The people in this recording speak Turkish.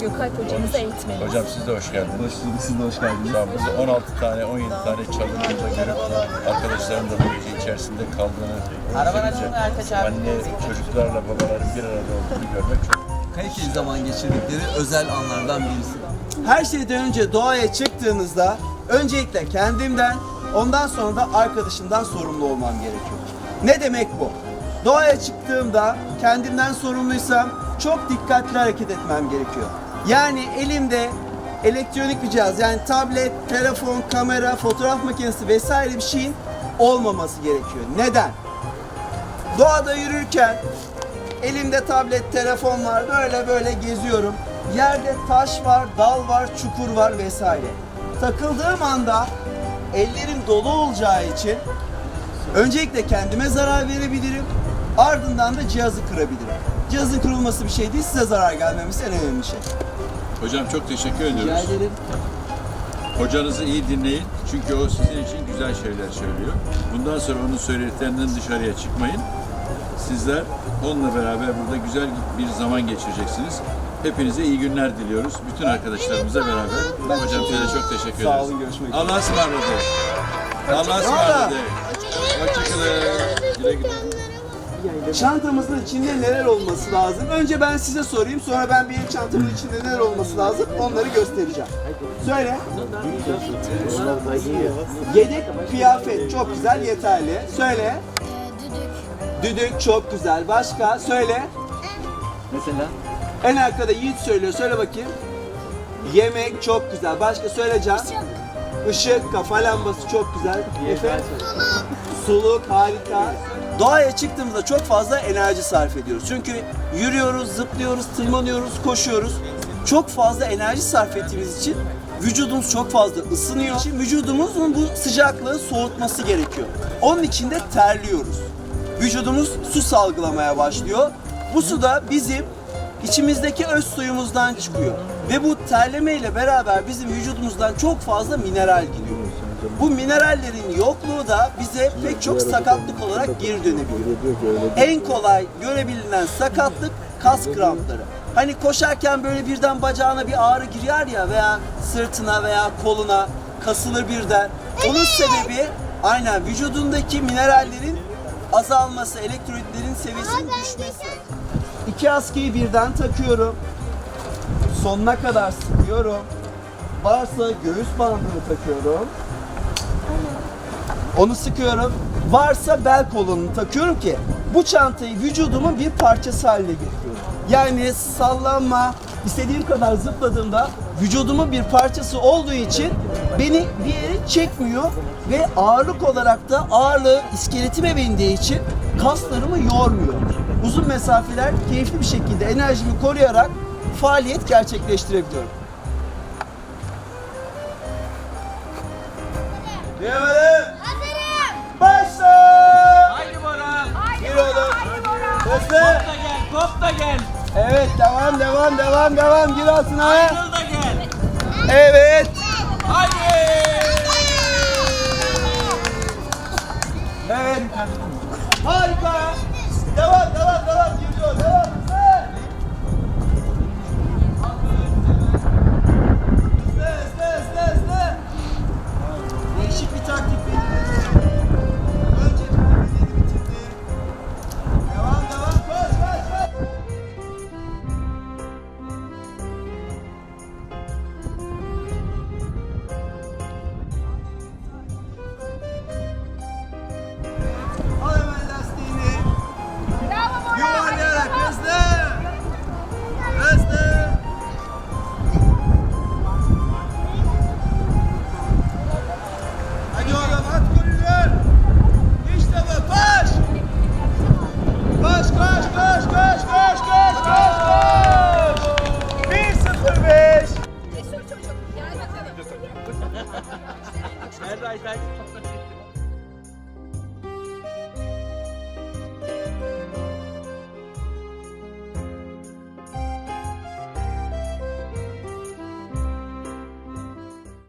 Gökalp hocamıza eğitmeniz. Hocam siz de hoş geldiniz. Hoş bulduk, siz de hoş geldiniz. Şu an burada 16 tane, 17 tane çalımımıza görüp arkadaşların da bu ülke içerisinde kaldığını görünce anne çocuklarla babaların bir arada olduğunu görmek çok Kaliteli zaman geçirdikleri özel anlardan birisi. Her şeyden önce doğaya çıktığınızda öncelikle kendimden, ondan sonra da arkadaşımdan sorumlu olmam gerekiyor. Ne demek bu? Doğaya çıktığımda kendimden sorumluysam çok dikkatli hareket etmem gerekiyor. Yani elimde elektronik bir cihaz yani tablet, telefon, kamera, fotoğraf makinesi vesaire bir şeyin olmaması gerekiyor. Neden? Doğada yürürken elimde tablet, telefon var. Böyle böyle geziyorum. Yerde taş var, dal var, çukur var vesaire. Takıldığım anda ellerim dolu olacağı için öncelikle kendime zarar verebilirim. Ardından da cihazı kırabilirim. Cihazın kırılması bir şey değil, size zarar gelmemesi en önemli şey. Hocam çok teşekkür ediyoruz. Rica ederim. Hocanızı iyi dinleyin. Çünkü o sizin için güzel şeyler söylüyor. Bundan sonra onun söylediklerinden dışarıya çıkmayın. Sizler onunla beraber burada güzel bir zaman geçireceksiniz. Hepinize iyi günler diliyoruz. Bütün arkadaşlarımıza beraber. Hocam size çok teşekkür Sağ ederiz. olun, görüşmek üzere. Allah'a ısmarladık. Allah'a ısmarladık. Hoşçakalın. Güle güle. Çantamızın içinde neler olması lazım? Önce ben size sorayım, sonra ben benim çantamın içinde neler olması lazım onları göstereceğim. Söyle. Yedek kıyafet çok güzel, yeterli. Söyle. Düdük çok güzel. Başka? Söyle. Mesela? En arkada Yiğit söylüyor. Söyle bakayım. Yemek çok güzel. Başka söyleyeceğim. Işık, kafa lambası çok güzel. Efe? Suluk harika. Doğaya çıktığımızda çok fazla enerji sarf ediyoruz. Çünkü yürüyoruz, zıplıyoruz, tırmanıyoruz, koşuyoruz. Çok fazla enerji sarf ettiğimiz için vücudumuz çok fazla ısınıyor. Için vücudumuzun bu sıcaklığı soğutması gerekiyor. Onun için de terliyoruz. Vücudumuz su salgılamaya başlıyor. Bu su da bizim içimizdeki öz suyumuzdan çıkıyor. Ve bu terleme ile beraber bizim vücudumuzdan çok fazla mineral gidiyor. Bu minerallerin yokluğu da bize pek çok sakatlık olarak geri dönebiliyor. En kolay görebilinen sakatlık kas krampları. Hani koşarken böyle birden bacağına bir ağrı girer ya veya sırtına veya koluna kasılır birden. Onun sebebi aynen vücudundaki minerallerin azalması, elektrolitlerin seviyesinin düşmesi. İki askeyi birden takıyorum. Sonuna kadar sıkıyorum. Varsa göğüs bandını takıyorum. Onu sıkıyorum. Varsa bel kolunu takıyorum ki bu çantayı vücudumun bir parçası haline getiriyorum. Yani sallanma, istediğim kadar zıpladığımda vücudumun bir parçası olduğu için beni bir yere çekmiyor ve ağırlık olarak da ağırlığı iskeletime bindiği için kaslarımı yormuyor. Uzun mesafeler keyifli bir şekilde enerjimi koruyarak faaliyet gerçekleştirebiliyorum. Diyemedim. Evet devam devam devam devam. Gir gel. Evet.